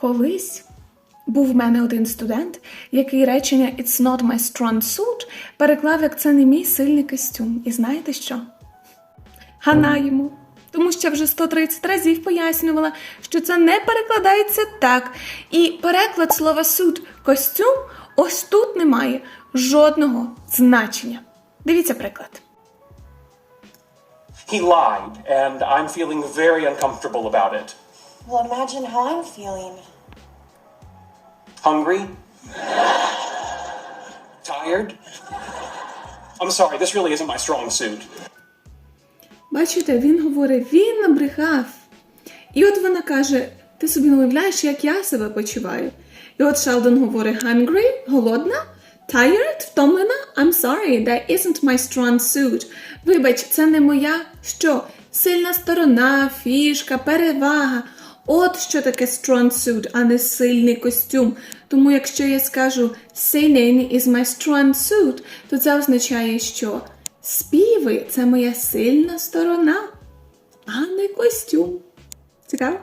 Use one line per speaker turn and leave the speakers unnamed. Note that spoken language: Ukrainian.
Колись був в мене один студент, який речення It's not my strong suit переклав як це не мій сильний костюм. І знаєте що? Хана йому. Тому що вже 130 разів пояснювала, що це не перекладається так. І переклад слова suit костюм ось тут не має жодного значення. Дивіться приклад.
He lied, and I'm feeling very uncomfortable about it.
Well, imagine how I'm feeling.
Hungry? Tired? I'm sorry, this really isn't my strong suit.
Бачите, він говорить, він набрехав. І от вона каже: ти собі не уявляєш, як я себе почуваю. І от Шелдон говорить: hungry, голодна, tired, втомлена. I'm sorry, that isn't my strong suit. Вибач, це не моя що? Сильна сторона, фішка, перевага. От що таке strong suit, а не сильний костюм. Тому якщо я скажу singing is my strong suit, то це означає, що співи це моя сильна сторона, а не костюм. Цікаво?